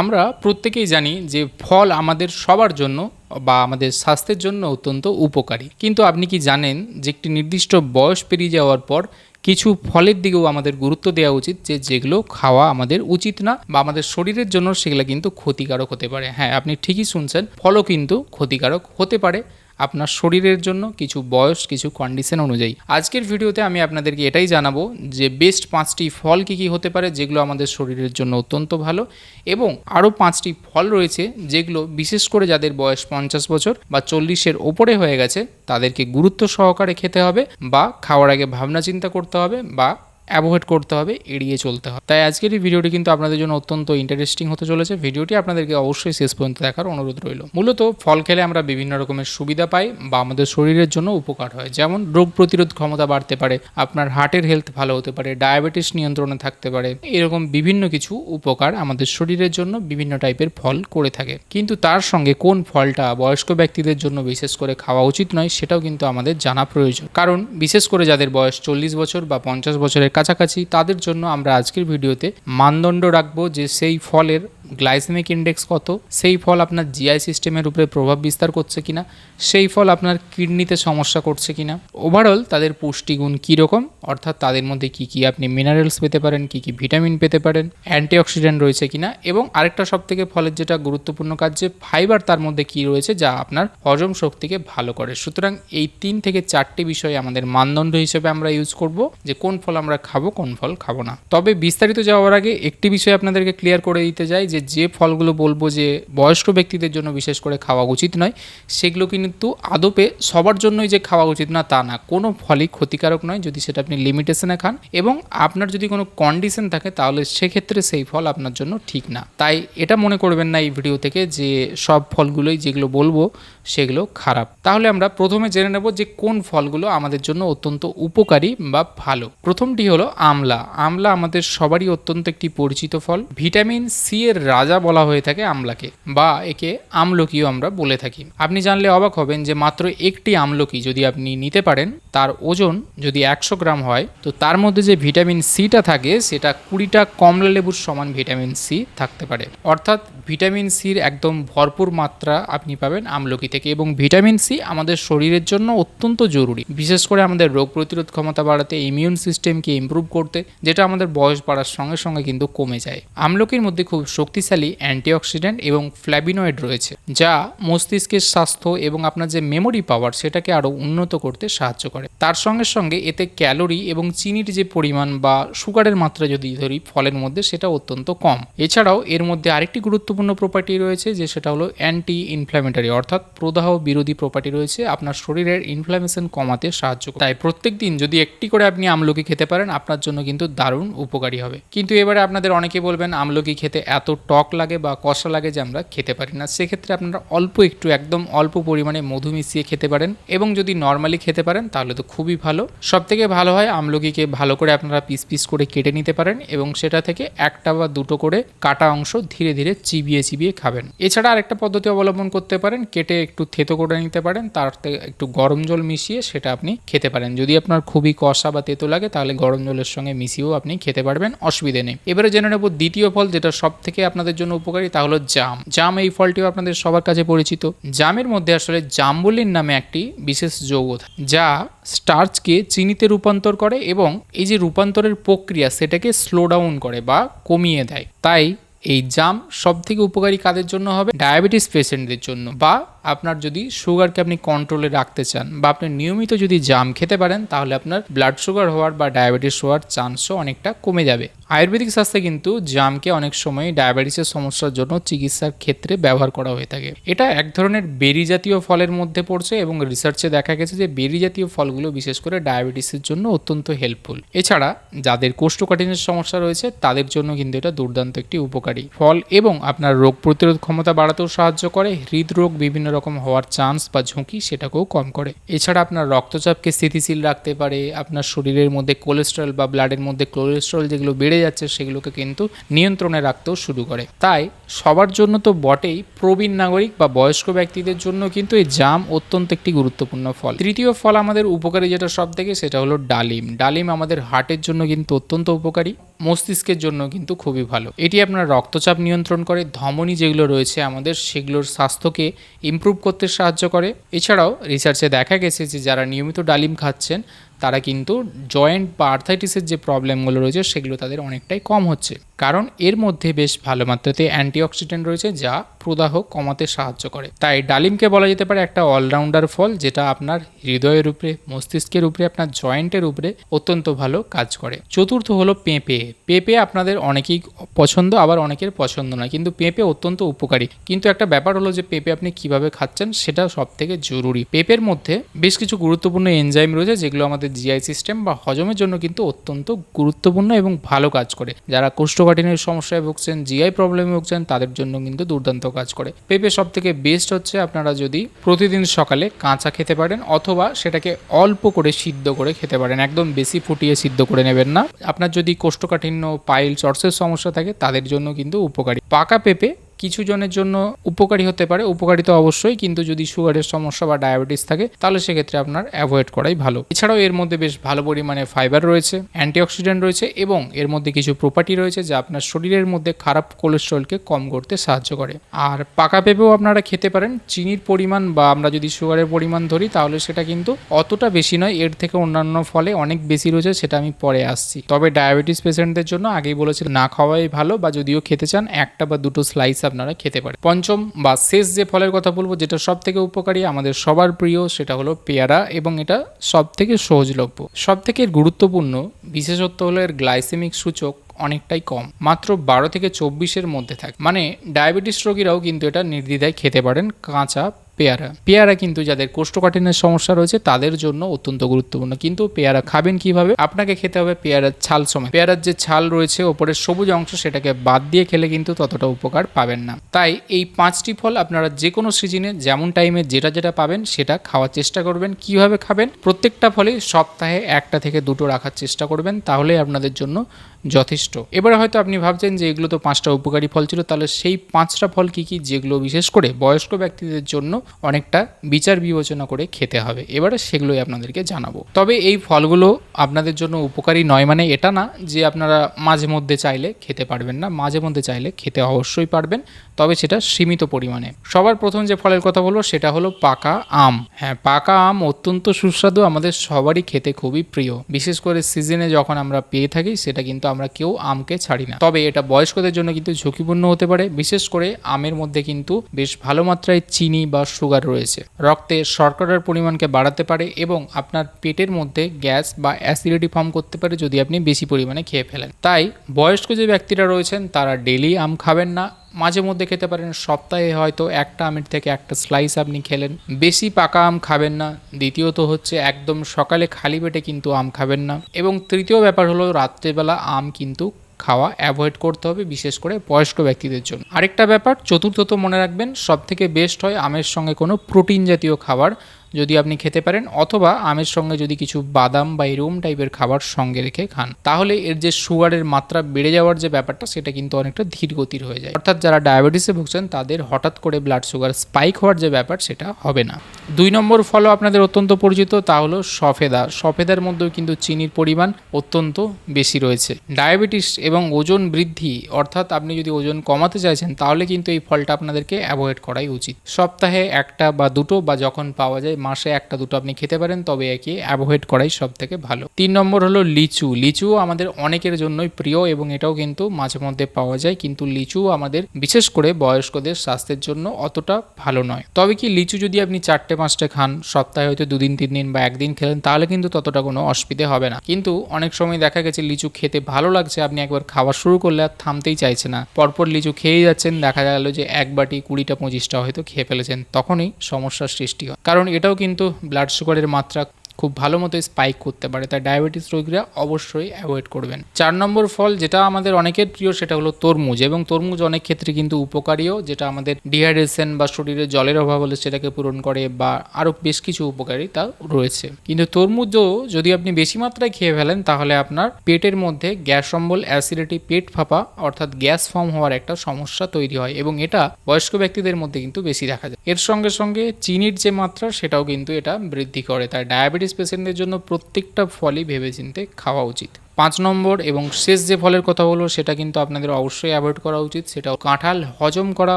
আমরা প্রত্যেকেই জানি যে ফল আমাদের সবার জন্য বা আমাদের স্বাস্থ্যের জন্য অত্যন্ত উপকারী। কিন্তু আপনি কি জানেন যে একটি নির্দিষ্ট বয়স পেরিয়ে যাওয়ার পর কিছু ফলের দিকেও আমাদের গুরুত্ব দেওয়া উচিত যে যেগুলো খাওয়া আমাদের উচিত না বা আমাদের শরীরের জন্য সেগুলো কিন্তু ক্ষতিকারক হতে পারে। হ্যাঁ আপনি ঠিকই শুনছেন, ফলও কিন্তু ক্ষতিকারক হতে পারে। আপনার শরীরের জন্য কিছু বয়স, কিছু কন্ডিশন অনুযায়ী। আজকের ভিডিওতে আমি আপনাদেরকে এটাই জানাব যে বেস্ট পাঁচটি ফল কী কী হতে পারে যেগুলো আমাদের শরীরের জন্য অত্যন্ত ভালো এবং আরও পাঁচটি ফল রয়েছে যেগুলো বিশেষ করে যাদের বয়স পঞ্চাশ বছর বা চল্লিশের ওপরে হয়ে গেছে তাদেরকে গুরুত্ব সহকারে খেতে হবে বা খাওয়ার আগে ভাবনা চিন্তা করতে হবে বা অ্যাভয়েড করতে হবে, এড়িয়ে চলতে হবে। তাই আজকের এই ভিডিওটি কিন্তু আপনাদের জন্য অত্যন্ত ইন্টারেস্টিং হতে চলেছে। ভিডিওটি আপনাদেরকে অবশ্যই শেষ পর্যন্ত দেখার অনুরোধ রইল। মূলত ফল খেলে আমরা বিভিন্ন রকমের সুবিধা পাই বা আমাদের শরীরের জন্য উপকার হয়। যেমন রোগ প্রতিরোধ ক্ষমতা বাড়তে পারে, আপনার হার্টের হেলথ ভালো হতে পারে ডায়াবেটিস নিয়ন্ত্রণে থাকতে পারে, এরকম বিভিন্ন কিছু উপকার আমাদের শরীরের জন্য বিভিন্ন টাইপের ফল করে থাকে। কিন্তু তার সঙ্গে কোন ফলটা বয়স্ক ব্যক্তিদের জন্য বিশেষ করে খাওয়া উচিত নয়, সেটাও কিন্তু আমাদের জানা প্রয়োজন। কারণ বিশেষ করে যাদের বয়স চল্লিশ বছর বা পঞ্চাশ বছরের কাছাকাছি তাদের জন্য আমরা আজকের ভিডিওতে মানদণ্ড রাখব যে সেই ফলের গ্লাইসেমিক ইন্ডেক্স কত? সেই ফল আপনার জিআই সিস্টেমের উপরে প্রভাব বিস্তার করছে কিনা? সেই ফল আপনার কিডনিতে সমস্যা করছে কিনা? ওভারঅল তাদের পুষ্টিগুণ কীরকম? অর্থাৎ তাদের মধ্যে কি কি আপনি মিনারেলস পেতে পারেন, কি কি ভিটামিন পেতে পারেন অ্যান্টিঅক্সিডেন্ট রয়েছে কিনা? এবং আরেকটা সব থেকে ফলের যেটা গুরুত্বপূর্ণ কাজ, যে ফাইবার তার মধ্যে কি রয়েছে যা আপনার হজম শক্তিকে ভালো করে? সুতরাং এই তিন থেকে চারটি বিষয় আমাদের মানদণ্ড হিসেবে আমরা ইউজ করব, যে কোন ফল আমরা খাব, কোন ফল খাব না। তবে বিস্তারিত যাওয়ার আগে একটি বিষয় আপনাদেরকে ক্লিয়ার করে দিতে যাই যে যে ফলগুলো বলব যে বয়স্ক ব্যক্তিদের জন্য বিশেষ করে খাওয়া উচিত নয়, সেগুলো কিন্তু আদপে সবার জন্যই যে খাওয়া উচিত না, তা না। কোনো ফলই ক্ষতিকারক নয় যদি সেটা আপনি লিমিটেশনে খান এবং আপনার যদি কোনো কন্ডিশন থাকে, তাহলে সেক্ষেত্রে সেই ফল আপনার জন্য ঠিক না। তাই এটা মনে করবেন না এই ভিডিও থেকে যে সব ফলগুলোই যেগুলো বলব সেগুলো খারাপ। তাহলে আমরা প্রথমে জেনে নেব যে কোন ফলগুলো আমাদের জন্য অত্যন্ত উপকারী বা ভালো। প্রথমটি হলো আমলা। আমলা আমাদের সবারই অত্যন্ত একটি পরিচিত ফল। ভিটামিন সি এর রাজা বলা হয়ে থাকে আমলাকে, বা একে আমলকিও আমরা বলে থাকি। আপনি জানলে অবাক হবেন যে মাত্র একটি আমলকি যদি আপনি নিতে পারেন, তার ওজন যদি একশো গ্রাম হয়, তো তার মধ্যে যে ভিটামিন সিটা থাকে, সেটা কুড়িটা কমলা লেবুর সমান ভিটামিন সি থাকতে পারে। অর্থাৎ ভিটামিন সির একদম ভরপুর মাত্রা আপনি পাবেন আমলকি থেকে এবং ভিটামিন সি আমাদের শরীরের জন্য অত্যন্ত জরুরি। বিশেষ করে আমাদের রোগ প্রতিরোধ ক্ষমতা বাড়াতে ইমিউন সিস্টেমকে ইমপ্রুভ করতে, যেটা আমাদের বয়স বাড়ার সঙ্গে সঙ্গে কিন্তু কমে যায়। আমলকির মধ্যে খুব শক্তিশালী অ্যান্টিঅক্সিডেন্ট এবং ফ্ল্যাবিনয়েড রয়েছে, যা মস্তিষ্কের স্বাস্থ্য এবং আপনার যে মেমোরি পাওয়ার সেটাকে আরও উন্নত করতে সাহায্য করে। তার সঙ্গে সঙ্গে এতে ক্যালোরি এবং চিনির যে পরিমাণ বা সুগারের মাত্রা যদি ধরি, ফলের মধ্যে সেটা অত্যন্ত কম। এছাড়াও এর মধ্যে আরেকটি গুরুত্বপূর্ণ প্রপার্টি রয়েছে, যে সেটা হলো অ্যান্টি ইনফ্ল্যামেটারি অর্থাৎ প্রদাহ বিরোধী প্রপার্টি রয়েছে, আপনার শরীরের ইনফ্ল্যামেশন কমাতে সাহায্য করে তাই প্রত্যেক দিন যদি একটি করে আপনি আমলকি খেতে পারেন, আপনার জন্য কিন্তু দারুণ উপকারী হবে। কিন্তু এবারে আপনাদের অনেকে বলবেন, আমলকি খেতে এত টক লাগে বা কষা লাগে যে আমরা খেতে পারি না। সেক্ষেত্রে আপনারা অল্প একটু, একদম অল্প পরিমাণে মধু মিশিয়ে খেতে পারেন এবং যদি নর্মালি খেতে পারেন, তাহলে তো খুবই ভালো। সব থেকে ভালো হয় আমলকিকে ভালো করে আপনারা পিস পিস করে কেটে নিতে পারেন এবং সেটা থেকে একটা বা দুটো করে কাটা অংশ ধীরে ধীরে চিবিয়ে চিবিয়ে খাবেন। এছাড়া আরেকটা পদ্ধতি অবলম্বন করতে পারেন, কেটে একটু থেতো করে নিতে পারেন, তারতে একটু গরম জল মিশিয়ে সেটা আপনি খেতে পারেন। যদি আপনার খুবই কষা বা তেতো লাগে, তাহলে গরম জলের সঙ্গে মিশিয়েও আপনি খেতে পারবেন, অসুবিধে নেই। এবারে জেনে নেব দ্বিতীয় ফল যেটা সব থেকে আপনাদের জন্য উপকারী, তা হলো জাম। জাম এই ফলটিও আপনাদের সবার কাছে পরিচিত। জামের মধ্যে আসলে জাম্বুলিন নামে একটি বিশেষ যৌগ যা স্টার্চকে চিনিতে রূপান্তর করে এবং এই যে রূপান্তরের প্রক্রিয়া, সেটাকে স্লো ডাউন করে বা কমিয়ে দেয়। তাই এই জাম সব থেকে উপকারী কাদের জন্য হবে? ডায়াবেটিস পেশেন্টদের জন্য বা আপনার যদি সুগারকে আপনি কন্ট্রোলে রাখতে চান বা আপনি নিয়মিত যদি জাম খেতে পারেন, তাহলে আপনার ব্লাড সুগার হওয়ার বা ডায়াবেটিস হওয়ার চান্সও অনেকটা কমে যাবে। আয়ুর্বেদিক শাস্ত্রে কিন্তু জামকে অনেক সময় ডায়াবেটিসের সমস্যার জন্য চিকিৎসার ক্ষেত্রে ব্যবহার করা হয়ে থাকে। এটা এক ধরনের বেরি জাতীয় ফলের মধ্যে পড়ছে এবং রিসার্চে দেখা গেছে যে বেরি জাতীয় ফলগুলো বিশেষ করে ডায়াবেটিসের জন্য অত্যন্ত হেল্পফুল এছাড়া যাদের কোষ্ঠকাঠিন্যের সমস্যা রয়েছে, তাদের জন্য কিন্তু এটা দুর্দান্ত একটি উপকারী ফল এবং আপনার রোগ প্রতিরোধ ক্ষমতা বাড়াতেও সাহায্য করে। হৃদরোগ, বিভিন্ন রকম হওয়ার চান্স বা ঝুঁকি সেটাকেও কম করে। এছাড়া আপনার রক্তচাপকে স্থিতিশীল রাখতে পারে, আপনার শরীরের মধ্যে কোলেস্ট্রল বা ব্লাডের মধ্যে কোলেস্ট্রল যেগুলো বেড়ে যাচ্ছে সেগুলোকে কিন্তু নিয়ন্ত্রণে রাখতেও শুরু করে। তাই সবার জন্য তো বটেই প্রবীণ নাগরিক বা বয়স্ক ব্যক্তিদের জন্য কিন্তু এই জাম অত্যন্ত একটি গুরুত্বপূর্ণ ফল। তৃতীয় ফল আমাদের উপকারী যেটা সব থেকে সেটা হলো ডালিম। ডালিম আমাদের হার্টের জন্য কিন্তু অত্যন্ত উপকারী। মস্তিষ্কের জন্য কিন্তু খুবই ভালো। এটি আপনার রক্তচাপ নিয়ন্ত্রণ করে, ধমনী যেগুলো রয়েছে আমাদের সেগুলোর স্বাস্থ্যকে ইম্প্রুভ করতে সাহায্য করে। এছাড়াও রিসার্চে দেখা গেছে যে যারা নিয়মিত ডালিম খাচ্ছেন, তারা কিন্তু জয়েন্ট বা আর্থাইটিসের যে প্রবলেমগুলো রয়েছে, সেগুলো তাদের অনেকটাই কম হচ্ছে। কারণ এর মধ্যে বেশ ভালো মাত্রাতে অ্যান্টিঅক্সিডেন্ট রয়েছে যা প্রদাহ কমাতে সাহায্য করে। তাই ডালিমকে বলা যেতে পারে একটা অলরাউন্ডার ফল, যেটা আপনার হৃদয়ের উপরে, মস্তিষ্কের উপরে, আপনার জয়েন্টের উপরে অত্যন্ত ভালো কাজ করে। চতুর্থ হলো পেঁপে। পেঁপে আপনাদের অনেকেই পছন্দ, আবার অনেকের পছন্দ নয়, কিন্তু পেঁপে অত্যন্ত উপকারী। কিন্তু একটা ব্যাপার হলো যে পেঁপে আপনি কীভাবে খাচ্ছেন, সেটা সব থেকে জরুরি। পেঁপের মধ্যে বেশ কিছু গুরুত্বপূর্ণ এনজাইম রয়েছে, যেগুলো আমাদের জিআই সিস্টেম বা হজমের জন্য কিন্তু অত্যন্ত গুরুত্বপূর্ণ এবং ভালো কাজ করে। যারা কোষ্ঠকাঠিন্যের সমস্যায় ভুগছেন জিআই প্রবলেমে ভুগছেন, তাদের জন্য কিন্তু দুর্দান্ত কাজ করে। পেঁপে সব থেকে বেস্ট হচ্ছে আপনারা যদি প্রতিদিন সকালে কাঁচা খেতে পারেন অথবা সেটাকে অল্প করে সিদ্ধ করে খেতে পারেন, একদম বেশি ফুটিয়ে সিদ্ধ করে নেবেন না। আপনার যদি কোষ্ঠকাঠিন্য পাইল চর্সের সমস্যা থাকে, তাদের জন্য কিন্তু উপকারী। পাকা পেঁপে কিছু জনের জন্য উপকারী হতে পারে, উপকারী তো অবশ্যই, কিন্তু যদি সুগারের সমস্যা বা ডায়াবেটিস থাকে, তাহলে সেক্ষেত্রে আপনার অ্যাভয়েড করাই ভালো। এছাড়াও এর মধ্যে বেশ ভালো পরিমাণে ফাইবার রয়েছে অ্যান্টিঅক্সিডেন্ট রয়েছে এবং এর মধ্যে কিছু প্রপার্টি রয়েছে যা আপনার শরীরের মধ্যে খারাপ কোলেস্ট্রলকে কম করতে সাহায্য করে। আর পাকা পেঁপেও আপনারা খেতে পারেন, চিনির পরিমাণ বা আমরা যদি সুগারের পরিমাণ ধরি, তাহলে সেটা কিন্তু অতটা বেশি নয়, এর থেকে অন্যান্য ফলে অনেক বেশি রয়েছে, সেটা আমি পরে আসছি। তবে ডায়াবেটিস পেশেন্টদের জন্য আগেই বলেছি না খাওয়াই ভালো বা যদিও খেতে চান, একটা বা দুটো স্লাইস আপনারা খেতে পারেন। পঞ্চম বা শেষ যে ফলের কথা বলব, যেটা সব থেকে উপকারী আমাদের সবার প্রিয়, সেটা হলো পেয়ারা এবং এটা সব থেকে সহজলভ্য। সব থেকে গুরুত্বপূর্ণ, বিশেষত্ব হলো এর গ্লাইসেমিক সূচক অনেকটাই কম, মাত্র বারো থেকে চব্বিশের মধ্যে থাকে। মানে ডায়াবেটিস রোগীরাও কিন্তু এটা নির্দ্বিধায় খেতে পারেন, কাঁচা পেয়ারা। পেয়ারা কিন্তু যাদের কোষ্ঠকাঠিন্যের সমস্যা রয়েছে, তাদের জন্য অত্যন্ত গুরুত্বপূর্ণ। কিন্তু পেয়ারা খাবেন কীভাবে? আপনাকে খেতে হবে পেয়ারার ছাল সময় পেয়ারার যে ছাল রয়েছে, ওপরের সবুজ অংশ সেটাকে বাদ দিয়ে খেলে কিন্তু ততটা উপকার পাবেন না। তাই এই পাঁচটি ফল আপনারা যে কোনো সিজনে, যেমন টাইমে যেটা যেটা পাবেন, সেটা খাওয়ার চেষ্টা করবেন। কীভাবে খাবেন? প্রত্যেকটা ফলে সপ্তাহে একটা থেকে দুটো রাখার চেষ্টা করবেন। তাহলে আপনাদের জন্য যথেষ্ট। এবারে হয়তো আপনি ভাবছেন যে এগুলো তো পাঁচটা উপকারী ফল ছিল, তাহলে সেই পাঁচটা ফল কি কি যেগুলো বিশেষ করে বয়স্ক ব্যক্তিদের জন্য অনেকটা বিচার বিবেচনা করে খেতে হবে? এবারে সেগুলোই আপনাদেরকে জানাব। তবে এই ফলগুলো আপনাদের জন্য উপকারী নয় মানে এটা না যে আপনারা মাঝে মধ্যে চাইলে খেতে পারবেন না, মাঝে মধ্যে চাইলে খেতে অবশ্যই পারবেন, তবে সেটা সীমিত পরিমাণে। সবার প্রথম যে ফলের কথা বলব সেটা হলো পাকা আম। হ্যাঁ পাকা আম অত্যন্ত সুস্বাদু, আমাদের সবারই খেতে খুবই প্রিয়। বিশেষ করে সিজনে যখন আমরা পেয়ে থাকি, সেটা কিন্তু আমরা কেউ আমকে ছাড়ি না। তবে এটা বয়স্কদের জন্য কিন্তু ঝুঁকিপূর্ণ হতে পারে। বিশেষ করে আমের মধ্যে কিন্তু বেশ ভালো মাত্রায় চিনি বা সুগার রয়েছে। রক্তে শর্করার পরিমাণকে বাড়াতে পারে এবং আপনার পেটের মধ্যে গ্যাস বা অ্যাসিডিটি ফর্ম করতে পারে যদি আপনি বেশি পরিমাণে খেয়ে ফেলেন। তাই বয়স্ক যে ব্যক্তিরা রয়েছেন, তারা ডেলি আম খাবেন না। মাঝে মধ্যে খেতে পারেন। সপ্তাহে হয়তো একটা আমের থেকে একটা স্লাইস আপনি খেলেন। বেশি পাকা আম খাবেন না। দ্বিতীয়ত হচ্ছে একদম সকালে খালি পেটে কিন্তু আম খাবেন না। এবং তৃতীয় ব্যাপার হলো রাত্রেবেলা আম কিন্তু খাওয়া অ্যাভয়েড করতে হবে, বিশেষ করে বয়স্ক ব্যক্তিদের জন্য। আরেকটা ব্যাপার, চতুর্থত মনে রাখবেন সব থেকে বেস্ট হয় আমের সঙ্গে কোনো প্রোটিন জাতীয় খাবার যদি আপনি খেতে পারেন অথবা আমের সঙ্গে যদি কিছু বাদাম বা এরম টাইপের খাবার সঙ্গে রেখে খান, তাহলে এর যে সুগারের মাত্রা বেড়ে যাওয়ার যে ব্যাপারটা, সেটা কিন্তু অনেকটা ধীর গতির হয়ে যায়। অর্থাৎ যারা ডায়াবেটিসে ভুগছেন, তাদের হঠাৎ করে ব্লাড সুগার স্পাইক হওয়ার যে ব্যাপার, সেটা হবে না। দুই নম্বর ফলও আপনাদের অত্যন্ত পরিচিত, তা হলো সফেদা। সফেদার মধ্যেও কিন্তু চিনির পরিমাণ অত্যন্ত বেশি রয়েছে। ডায়াবেটিস এবং ওজন বৃদ্ধি, অর্থাৎ আপনি যদি ওজন কমাতে চাইছেন, তাহলে কিন্তু এই ফলটা আপনাদেরকে অ্যাভয়েড করাই উচিত। সপ্তাহে একটা বা দুটো বা যখন পাওয়া যায় মাসে একটা দুটো আপনি খেতে পারেন, তবে একে অ্যাভয়েড করাই সব থেকে ভালো। তিন নম্বর হলো লিচু। লিচু আমাদের অনেকের জন্যই প্রিয় এবং এটাও কিন্তু মাঝে মধ্যে পাওয়া যায়, কিন্তু লিচু আমাদের বিশেষ করে বয়স্কদের স্বাস্থ্যের জন্য অতটা ভালো নয়। তবে কি লিচু যদি আপনি চারটে পাঁচটা খান, সপ্তাহে হয়তো দুদিন, তিন দিন বা একদিন খেলেন, তাহলে কিন্তু ততটা কোনো অসুবিধে হবে না। কিন্তু অনেক সময় দেখা গেছে লিচু খেতে ভালো লাগছে, আপনি একবার খাওয়া শুরু করলে আর থামতেই চাইছে না। পরপর লিচু খেয়েই যাচ্ছেন, দেখা গেল যে এক বাটি কুড়িটা, পঁচিশটা হয়তো খেয়ে ফেলেছেন, তখনই সমস্যার সৃষ্টি হয়। কারণ এটাও কিন্তু ব্লাড সুগারের মাত্রা খুব ভালো মতো স্পাইক করতে পারে তাই ডায়াবেটিস রোগীরা অবশ্যই অ্যাভয়েড করবেন। চার নম্বর ফল যেটা আমাদের অনেকের প্রিয় সেটা হলো তরমুজ, এবং তরমুজ অনেক ক্ষেত্রে কিন্তু উপকারীও, যেটা আমাদের ডিহাইড্রেশন বা শরীরে জলের অভাব হলে সেটাকে পূরণ করে বা আরও বেশ কিছু উপকারিতা রয়েছে। কিন্তু তরমুজও যদি আপনি বেশি মাত্রায় খেয়ে ফেলেন, তাহলে আপনার পেটের মধ্যে গ্যাস অম্বল অ্যাসিডিটি পেট ফাঁপা, অর্থাৎ গ্যাস ফর্ম হওয়ার একটা সমস্যা তৈরি হয়, এবং এটা বয়স্ক ব্যক্তিদের মধ্যে কিন্তু বেশি দেখা যায়। এর সঙ্গে সঙ্গে চিনির যে মাত্রা, সেটাও কিন্তু এটা বৃদ্ধি করে তাই ডায়াবেটিস পেশেন্টদের জন্য প্রত্যেকটা ফলই ভেবেচিন্তে খাওয়া উচিত। পাঁচ নম্বর এবং শেষ যে ফলের কথা বলব, সেটা কিন্তু আপনাদের অবশ্যই অ্যাভয়েড করা উচিত। সেটা কাঁঠাল হজম করা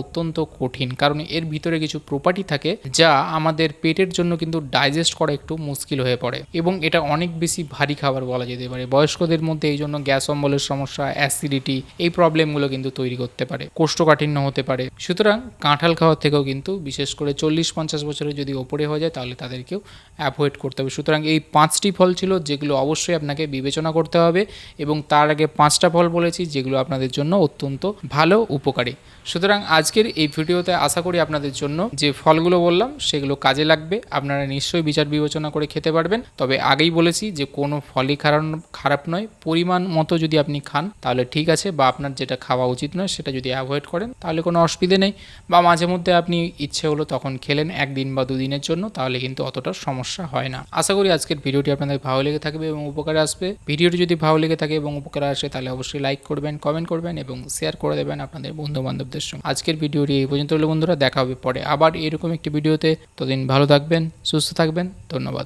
অত্যন্ত কঠিন, কারণ এর ভিতরে কিছু প্রপার্টি থাকে যা আমাদের পেটের জন্য কিন্তু ডাইজেস্ট করা একটু মুশকিল হয়ে পড়ে এবং এটা অনেক বেশি ভারী খাবার বলা যেতে পারে। বয়স্কদের মধ্যে এই জন্য গ্যাস অম্বলের সমস্যা অ্যাসিডিটি এই প্রবলেমগুলো কিন্তু তৈরি করতে পারে, কোষ্ঠকাঠিন্য হতে পারে। সুতরাং কাঁঠাল খাওয়ার থেকেও কিন্তু বিশেষ করে চল্লিশ পঞ্চাশ বছরের যদি ওপরে হয়ে যায়, তাহলে তাদেরকেও অ্যাভয়েড করতে হবে। সুতরাং এই পাঁচটি ফল ছিল যেগুলো অবশ্যই আপনাকে বিবেচনা করতে হবে এবং তার আগে পাঁচটা ফল বলেছি যেগুলো আপনাদের জন্য অত্যন্ত ভালো, উপকারী। সুতরাং আজকের এই ভিডিওতে আশা করি আপনাদের জন্য যে ফলগুলো বললাম সেগুলো কাজে লাগবে। আপনারা নিশ্চয়ই বিচার বিবেচনা করে খেতে পারবেন। তবে আগেই বলেছি যে কোনো ফলই খারাপ খারাপ নয়। পরিমাণ মতো যদি আপনি খান, তাহলে ঠিক আছে বা আপনার যেটা খাওয়া উচিত নয় সেটা যদি অ্যাভয়েড করেন, তাহলে কোনো অসুবিধে নেই। বা মাঝে মধ্যে আপনি ইচ্ছে হলো তখন খেলেন একদিন বা দুদিনের জন্য, তাহলে কিন্তু অতটা সমস্যা হয় না। আশা করি আজকের ভিডিওটি আপনাদের ভালো লেগে থাকবে এবং উপকারে আসবে। ভিডিওটি যদি ভালো লেগে থাকে এবং উপকার আসে, তাহলে অবশ্যই লাইক করবেন কমেন্ট করবেন এবং শেয়ার করে দেবেন আপনাদের বন্ধু বান্ধবদের সঙ্গে। আজকের ভিডিওটি এই পর্যন্ত হলো বন্ধুরা, দেখা হবে পরে আবার এরকম একটি ভিডিওতে ততদিন ভালো থাকবেন, সুস্থ থাকবেন, ধন্যবাদ।